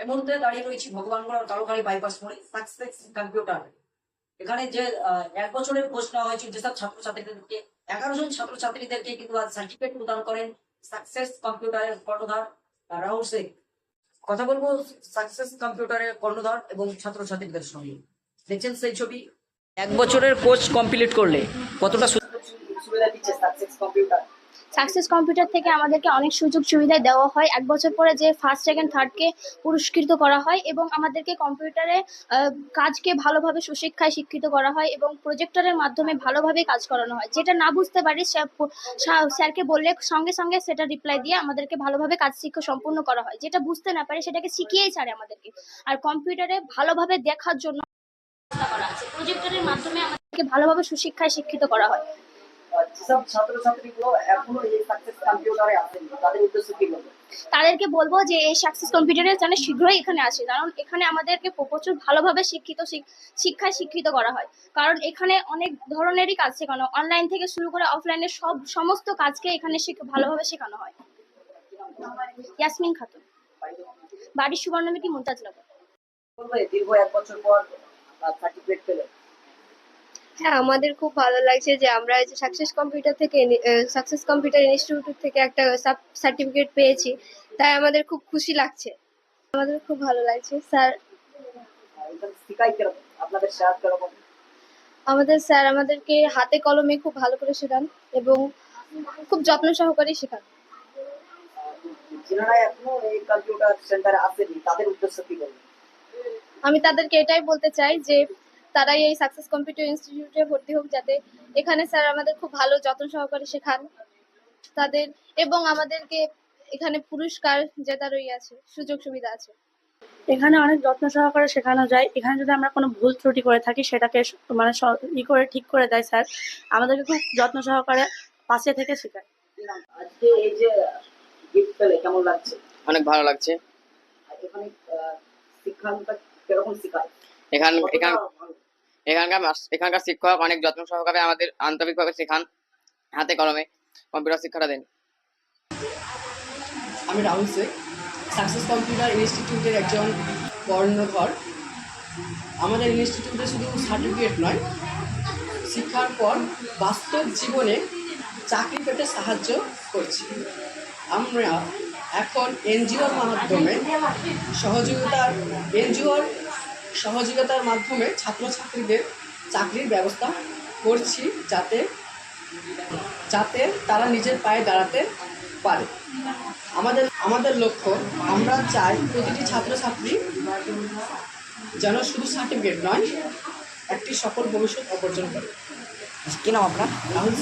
এই মুহূর্তে দাঁড়িয়ে রয়েছি, ভগবানগড় কালোখালী বাইপাস মোড়ে। সাকসেস কম্পিউটার এখানে যে এক বছরের কোর্স নেওয়া হয়েছে যেসব ছাত্রছাত্রীদেরকে, এগারো জন ছাত্রছাত্রীদেরকে কিন্তু আজ সার্টিফিকেট প্রদান করেন সাকসেস কম্পিউটারের কর্ণধার রাহুল শেখ। কথা বলব সাকসেস কম্পিউটারের কর্ণধার এবং ছাত্রছাত্রীদের সঙ্গে। দেখছেন সেই ছবি? এক বছরের কোর্স কমপ্লিট করলে কতটা সুবিধা দিচ্ছে সাকসেস কম্পিউটার সাকসেস কম্পিউটার থেকে আমাদেরকে অনেক সুযোগ সুবিধা দেওয়া হয়। এক বছর পরে যে ফার্স্ট সেকেন্ড থার্ডকে পুরস্কৃত করা হয় এবং আমাদেরকে কম্পিউটারে কাজকে ভালোভাবে সুশিক্ষায় শিক্ষিত করা হয় এবং প্রজেক্টরের মাধ্যমে ভালোভাবে কাজ করানো হয়। যেটা না বুঝতে পারি স্যার- স্যার- স্যারকে বললে সঙ্গে সঙ্গে সেটা রিপ্লাই দিয়ে আমাদেরকে ভালোভাবে কাজ শিক্ষা সম্পূর্ণ করা হয়। যেটা বুঝতে না পারে, সেটাকে শিখিয়েই ছাড়ে আমাদেরকে। আর কম্পিউটারে ভালোভাবে দেখার জন্য করা প্রজেক্টরের মাধ্যমে আমাদেরকে ভালোভাবে সুশিক্ষায় শিক্ষিত করা হয়। যেসব ছাত্রছাত্রীগুলো এখনও এই সাকসেস কম্পিউটারে আসেনি। তাদের উদ্দেশ্যে কি বলব তাদেরকে বলব যে এই সাকসেস কম্পিউটারে যেন শীঘ্রই এখানে আসে কারণ এখানে আমাদেরকে প্রচুর ভালোভাবে শিক্ষিত শিক্ষায় শিক্ষিত করা হয়। কারণ এখানে অনেক ধরনেরই কাজ শেখানো অনলাইন থেকে শুরু করে অফলাইনে সব সমস্ত কাজকে এখানে শেখ- ভালোভাবে শেখানো হয়। ইয়াসমিন খাতুন। বাড়ির সুবর্ণমিটি মুমতাজ নগর। দীর্ঘ এক বছর পর সার্টিফিকেট পেলে। হ্যাঁ আমাদের খুব ভালো লাগছে যে আমরা এই যে সাকসেস কম্পিউটার থেকে সাকসেস কম্পিউটার ইনস্টিটিউট থেকে একটা সাব সার্টিফিকেট পেয়েছি। তাই আমাদের খুব খুশি লাগছে। আমাদের খুব ভালো লাগছে স্যার। আমাদের স্যার আমাদেরকে হাতে কলমে খুব ভালো করে শেখান এবং খুব যত্ন সহকারে শেখান। যারা এখনও এই কম্পিউটার সেন্টারে আসেনি তাদের উদ্দেশ্যে কি বলব আমি তাদেরকে এটাই বলতে চাই যে তারাই এই সাকসেস কম্পিউটার ইনস্টিটিউটে ভর্তি হোক যাতে এখানে স্যার আমাদের খুব ভালো যত্ন সহকারে শেখান তাদের এবং আমাদেরকে এখানে পুরস্কার জেতারই আছে সুযোগ সুবিধা আছে। এখানে অনেক যত্ন সহকারে শেখানো যায়। এখানে যদি আমরা কোনো ভুল ত্রুটি করে থাকি সেটাকে মানে ই করে ঠিক করে দেয় স্যার আমাদেরকে খুব যত্ন সহকারে পাশে থেকে শেখায়। আজকে এই যে গিফট পেলে কেমন লাগছে? অনেক ভালো লাগছে। এখানে শিক্ষাটা কীরকম শেখায়? এখান এখান? এখানকার এখানকার শিক্ষক অনেক যত্ন সহকারে আমাদের আন্তরিকভাবে শেখান হাতে কলমে কম্পিউটার শিক্ষাটা দেন। আমি রাহুল শেখ সাকসেস কম্পিউটার ইনস্টিটিউটের একজন কর্ণধর আমাদের ইনস্টিটিউটে শুধু সার্টিফিকেট নয়, শিক্ষার পর বাস্তব জীবনে চাকরি পেতে সাহায্য করছি। আমরা এখন এনজিওর মাধ্যমে সহযোগিতার এনজিওর সহযোগিতার মাধ্যমে ছাত্রছাত্রীদের চাকরির ব্যবস্থা করছি যাতে যাতে তারা নিজের পায়ে দাঁড়াতে পারে। আমাদের আমাদের লক্ষ্য আমরা চাই প্রতিটি ছাত্রছাত্রী যেন শুধু সার্টিফিকেট নয় একটি সফল ভবিষ্যৎ অর্জন করে। কি নাম আপনার? রাহুল